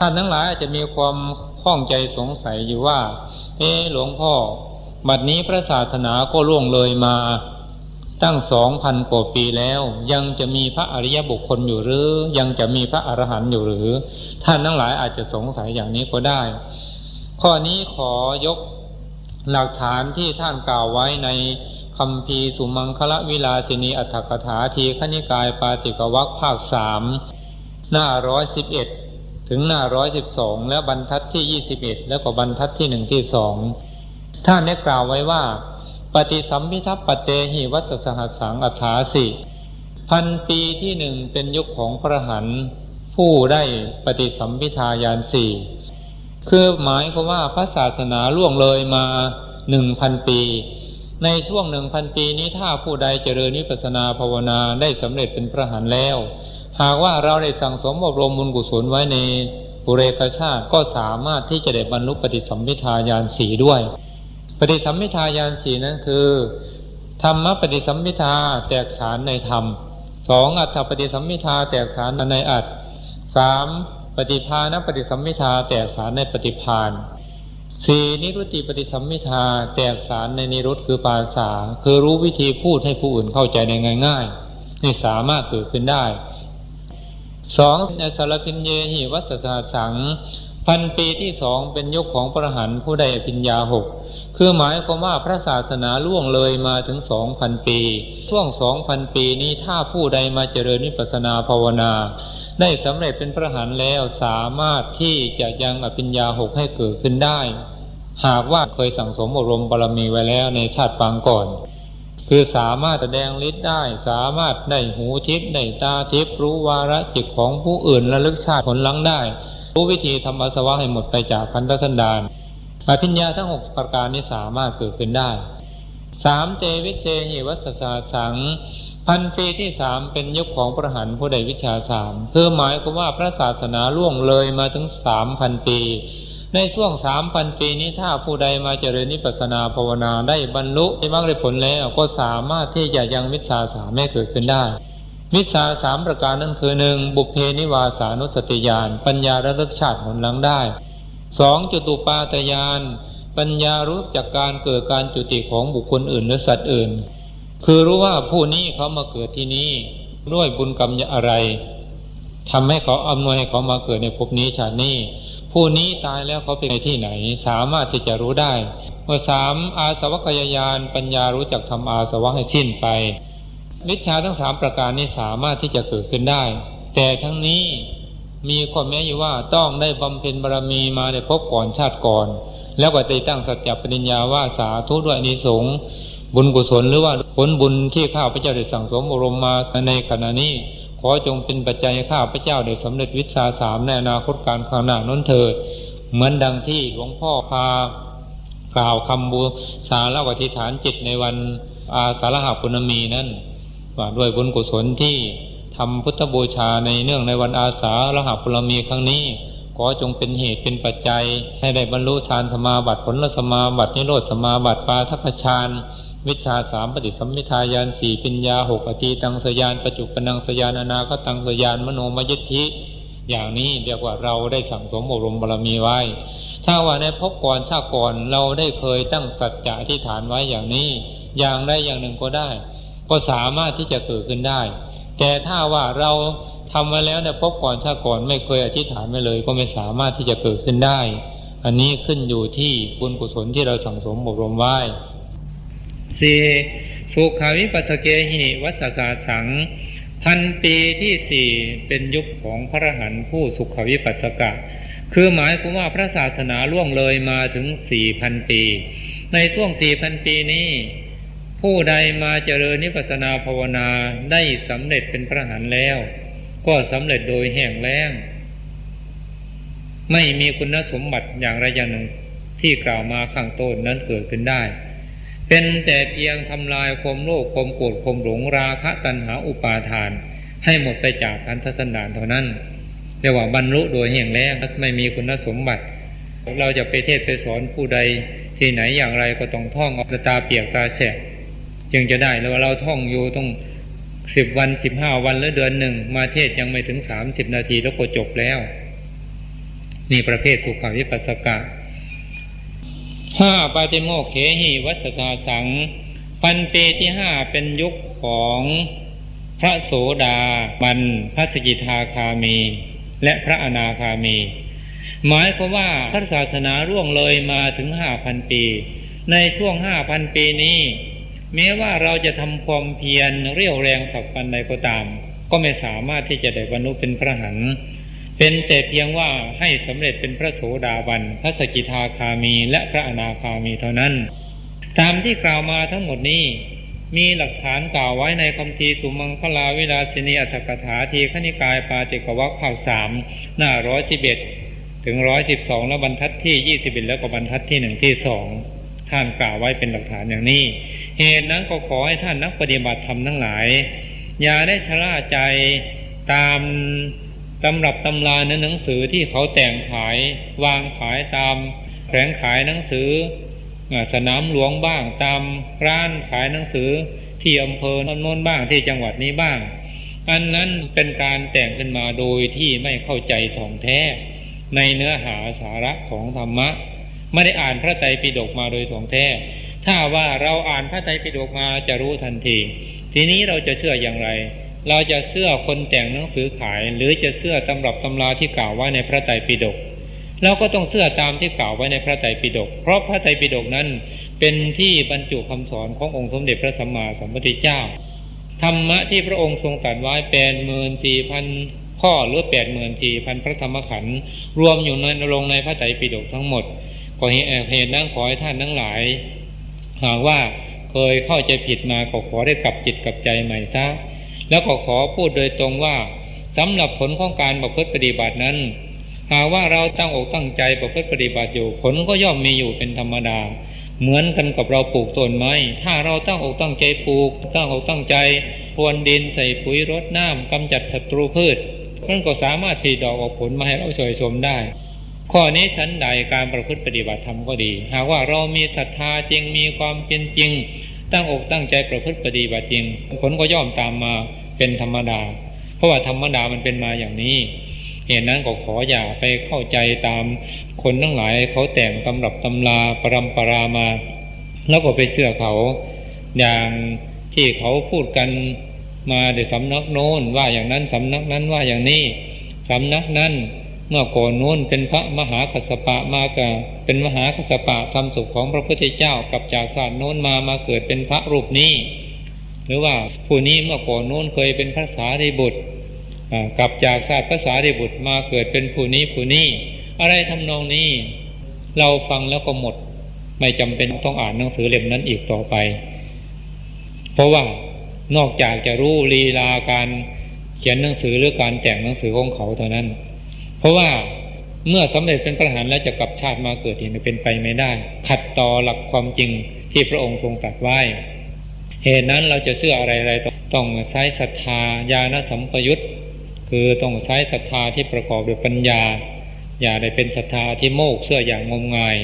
ท่านทั้งหลายอาจจะมีความข้องใจสงสัยอยู่ว่า เออหลวงพ่อ บัดนี้พระศาสนาก็ล่วงเลยมา ตั้งสองพันกว่าปีแล้ว ยังจะมีพระอริยบุคคลอยู่หรือ ยังจะมีพระอรหันต์อยู่หรือ ท่านทั้งหลายอาจจะสงสัยอย่างนี้ก็ได้ ข้อนี้ขอยกหลักฐานที่ท่านกล่าวไว้ในคำพีสุมังคละวิลาสินีอัตถกถาทีขณิกายปาติกวักภาคสามหน้าร้อยสิบเอ็ด ถึงหน้าร้อยสิบสองและบรรทัดที่ยี่สิบเอ็ดแล้วก็บรรทัดที่หนึ่งที่สองท่านได้กล่าวไว้ว่า ปฏิสัมพิทัพปเตหิวัตสหัสสังอัฏฐาสิพันปีที่หนึ่งเป็นยุคของพระหันผู้ได้ปฏิสัมพิทายานสี่คือหมายความว่าพระศาสนาล่วงเลยมาหนึ่งพันปี ในช่วงหนึ่งพันปีนี้ถ้าผู้ใดเจริญนิพพานาภาวนาได้สำเร็จเป็นพระหันแล้ว หากว่าเราได้สั่งสมอบรมบุญกุศลไว้ในปุเรกชาติก็สามารถที่จะได้บรรลุปฏิสัมพิทายานสีด้วย ปฏิสัมพิทายานสีนั้นคือธรรมปฏิสัมพิทาแตกฉานในธรรมสองอัตถปฏิสัมพิทาแตกฉานในอัตสามปฏิภาณปฏิสัมพิทาแตกฉานในปฏิพานสี่นิรุตติปฏิสัมพิทาแตกฉานในนิรุตคือภาษาคือรู้วิธีพูดให้ผู้อื่นเข้าใจในง่ายๆนี่สามารถเกิดขึ้นได้ สองในสารพินเยหิวัสสาสัง พันปีที่สองเป็นยุคของพระหันผู้ได้อภิญญาหกคือหมายความว่าพระศาสนาล่วงเลยมาถึงสองพันปี ช่วงสองพันปีนี้ถ้าผู้ใดมาเจริญวิปัสนาภาวนา ได้สำเร็จเป็นพระหันแล้วสามารถที่จะยังอภิญญาหกให้เกิดขึ้นได้ หากว่าเคยสั่งสมอบรมบารมีไว้แล้วในชาติปางก่อน คือสามารถแสดงฤทธิ์ได้ สามารถได้หูทิพย์ได้ตาทิพย์รู้วาระจิตของผู้อื่นระลึกชาติผลลังได้ รู้วิธีทำอสวะให้หมดไปจากพันธสันดานอภิญญาทั้งหกประการนี้สามารถเกิดขึ้นได้สามเตวิเชหิวัสสาสัง พันปีที่สามเป็นยุคของพระหันผู้ใดวิชาสามคือหมายความว่าพระศาสนาล่วงเลยมาถึงสามพันปี ในช่วงสามพันปีนี้ถ้าผู้ใดมาเจริญนิพพานาภาวนาได้บรรลุได้มรรคได้ผลแล้วก็สามารถที่จะยังวิชาสามให้เกิดขึ้นได้วิชาสามประการนั้นคือหนึ่งบุพเพนิวาสานุสติญาณปัญญาระลึกชาติผลลังได้สองจตุปาตยานปัญญารู้จากการเกิดการจุติของบุคคลอื่นหรือสัตว์อื่น คือรู้ว่าผู้นี้เขามาเกิดที่นี้ด้วยบุญกรรมอะไรทำให้เขาอำนวยให้เขามาเกิดในภพนี้ชาตินี้ ผู้นี้ตายแล้วเขาเป็นที่ไหน สามารถที่จะรู้ได้เมื่อสามอาสวัคยายานปัญญารู้จักทำอาสวะให้สิ้นไปวิชาทั้งสามประการนี้สามารถที่จะเกิดขึ้นได้ แต่ทั้งนี้มีข้อแม้อยู่ว่าต้องได้บำเพ็ญบารมีมาในภพก่อนชาติก่อน แล้วก็ได้ตั้งสัจจะปริญญาว่าสาธุด้วยนิสงบุญกุศลหรือว่าผลบุญที่ข้าพเจ้าได้สั่งสมอบรมมาในขณะนี้ ขอจงเป็นปัจจัยข้าพเจ้าได้สำเร็จวิชาสามในอนาคตการข้างหน้าน้นเถิดเหมือนดังที่หลวงพ่อพากล่าวคำบูชาและอธิษฐานจิตในวันอาสาฬหาปุณมีนั้นว่าด้วยบุญกุศลที่ทำพุทธบูชาในเนื่องในวันอาสาฬหาปุรมีครั้งนี้ขอจงเป็นเหตุเป็นปัจจัย ให้ได้บรรลุฌานสมาบัติผลสมาบัตินิโรธสมาบัติปาทัคฌาน วิชาสามปฏิสัมมิทายานสี่ปัญญาหกอตีตังสยานปัจจุปนังสยานอนาคตังสยานมโนมยิทธิ อย่างนี้เรียกว่าเราได้สั่งสมอบรมบารมีไว้ ถ้าว่าในพบก่อนชาก่อนเราได้เคยตั้งสัจจะที่ฐานไว้อย่างนี้ อย่างใดอย่างหนึ่งก็ได้ ก็สามารถที่จะเกิดขึ้นได้ แต่ถ้าว่าเราทำมาแล้วเนี่ยพบก่อนชาก่อนไม่เคยอธิษฐานมาเลย ก็ไม่สามารถที่จะเกิดขึ้นได้ อันนี้ขึ้นอยู่ที่บุญกุศลที่เราสั่งสมอบรมไว้ สี่สุขาวิปัสสเกหิวัสสาสัง พันปีที่สี่เป็นยุคของพระหันผู้สุขวิปัสสกะ คือหมายความว่าพระศาสนาล่วงเลยมาถึงสี่พันปี ในช่วงสี่พันปีนี้ผู้ใดมาเจริญนิพพานาภาวนาได้สำเร็จเป็นพระหันแล้ว ก็สำเร็จโดยแห่งแล้ง ไม่มีคุณสมบัติอย่างไรอย่างหนึ่งที่กล่าวมาข้างต้นนั้นเกิดขึ้นได้ เป็นแต่เพียงทำลายความโลภความโกรธความหลงราคะตัณหาอุปาทาน ให้หมดไปจากคันทสันดานเท่านั้นเรียกว่าบรรลุโดยแห่งแล้งไม่มีคุณสมบัติ เราจะไปเทศไปสอนผู้ใด ที่ไหนอย่างไรก็ต้องท่องออกตาเปียกตาแฉะจึงจะได้แล้วเราท่องอยู่ต้องสิบวันสิบห้าวันหรือเดือนหนึ่ง มาเทศยังไม่ถึงสามสิบนาทีแล้วก็จบแล้ว นี่ประเภทสุขวิปัสสกะ ห้าปาติโมกเขหิวัสสาสัง ปันเปที่ห้าเป็นยุคของพระโสดาบันพระสกิทาคามี และพระอนาคามี หมายความว่าพระศาสนาร่วงเลยมาถึงห้าพันปี ในช่วงห้าพันปีนี้ แม้ว่าเราจะทำความเพียรเรี่ยวแรงสักปันใดก็ตาม ก็ไม่สามารถที่จะได้บรรลุเป็นพระหัน เป็นแต่เพียงว่าให้สำเร็จเป็นพระโสดาบัน พระสกิทาคามีและพระอนาคามีเท่านั้น ตามที่กล่าวมาทั้งหมดนี้ มีหลักฐานกล่าวไว้ในคำทีสุมังคลาวิลาสินีอัตถกถาทีขณิกายปาติกวัคภาคสามหน้าร้อยสิบเอ็ดถึงร้อยสิบสองและบรรทัดที่ยี่สิบเอ็ดแล้วก็บรรทัดที่หนึ่งที่สองท่านกล่าวไว้เป็นหลักฐานอย่างนี้ เหตุนั้นก็ขอให้ท่านนักปฏิบัติธรรมทั้งหลาย อย่าได้ชะล่าใจตาม ตำรับตำราในหนังสือที่เขาแต่งขายวางขายตามแผงขายหนังสือสนามหลวงบ้างตามร้านขายหนังสือที่อำเภอนนนบ้างที่จังหวัดนี้บ้าง อันนั้นเป็นการแต่งขึ้นมาโดยที่ไม่เข้าใจถ่องแท้ ในเนื้อหาสาระของธรรมะ ไม่ได้อ่านพระไตรปิฎกมาโดยถ่องแท้ ถ้าว่าเราอ่านพระไตรปิฎกมาจะรู้ทันที ทีนี้เราจะเชื่ออย่างไร เราจะเสื้อคนแต่งหนังสือขาย หรือจะเสื้อตำรับตำราที่กล่าวไว้ในพระไตรปิฎกเราก็ต้องเสื้อตามที่กล่าวไว้ในพระไตรปิฎกเพราะพระไตรปิฎกนั้นเป็นที่บรรจุคำสอนขององค์สมเด็จพระสัมมาสัมพุทธเจ้าธรรมะที่พระองค์ทรงตรัสไว้แปดหมื่นสี่พันข้อหรือแปดหมื่นสี่พันพระธรรมขันธ์รวมอยู่ในลงในพระไตรปิฎกทั้งหมดขอเหตุนั้นขอให้ท่านทั้งหลาย หากว่าเคยเข้าใจผิดมาก็ขอได้กลับจิตกลับใจใหม่ซะ แล้วก็ขอพูดโดยตรงว่าสำหรับผลของการประพฤติปฏิบัตินั้น หากว่าเราตั้งอกตั้งใจประพฤติปฏิบัติอยู่ ผลก็ย่อมมีอยู่เป็นธรรมดา เหมือนกันกับเราปลูกต้นไม้ ถ้าเราตั้งอกตั้งใจปลูก ตั้งอกตั้งใจพรวนดินใส่ปุ๋ยรดน้ำกำจัดศัตรูพืชมันก็สามารถผลิดอกออกผลมาให้เราช่วยชมได้ ข้อนี้ชั้นใดการประพฤติปฏิบัติธรรมก็ดี หากว่าเรามีศรัทธาจริงมีความเป็นจริง ตั้งอกตั้งใจประพฤติปฏิบัติจริงผลก็ย่อมตามมาเป็นธรรมดา เพราะว่าธรรมดามันเป็นมาอย่างนี้ เหตุนั้นก็ขออย่าไปเข้าใจตามคนทั้งหลายเขาแต่งตำรับตำลาปรำปรามา แล้วก็ไปเชื่อเขาอย่างที่เขาพูดกันมาในสำนักโน้นว่าอย่างนั้นสำนักนั้นว่าอย่างนี้สำนักนั้น เมื่อก่อนโน้นเป็นพระมหากัสปะมากะเป็นมหากัสปะทำสุขของพระพุทธเจ้ากับจากศาสตร์โน้นมามาเกิดเป็นพระรูปนี้ หรือว่าผู้นี้เมื่อก่อนโน้นเคยเป็นพระสารีบุตรกับจากศาสตร์ภาษารีบุตรมาเกิดเป็นผู้นี้ผู้นี้ อะไรทำนองนี้ เราฟังแล้วก็หมด ไม่จำเป็นต้องอ่านหนังสือเล่มนั้นอีกต่อไป เพราะว่านอกจากจะรู้ลีลาการเขียนหนังสือหรือการแต่งหนังสือของเขาเท่านั้น เพราะว่าเมื่อสำเร็จเป็นพระหันแล้วจะกลับชาติมาเกิดอีกเป็นไปไม่ได้ ขัดต่อหลักความจริงที่พระองค์ทรงตรัสไว้ เหตุนั้นเราจะเชื่ออะไรๆต้องใช้ศรัทธาญาณสัมปยุตคือต้องใช้ศรัทธาที่ประกอบด้วยปัญญา อย่าได้เป็นศรัทธาที่โมกเสื้ออย่างงมงาย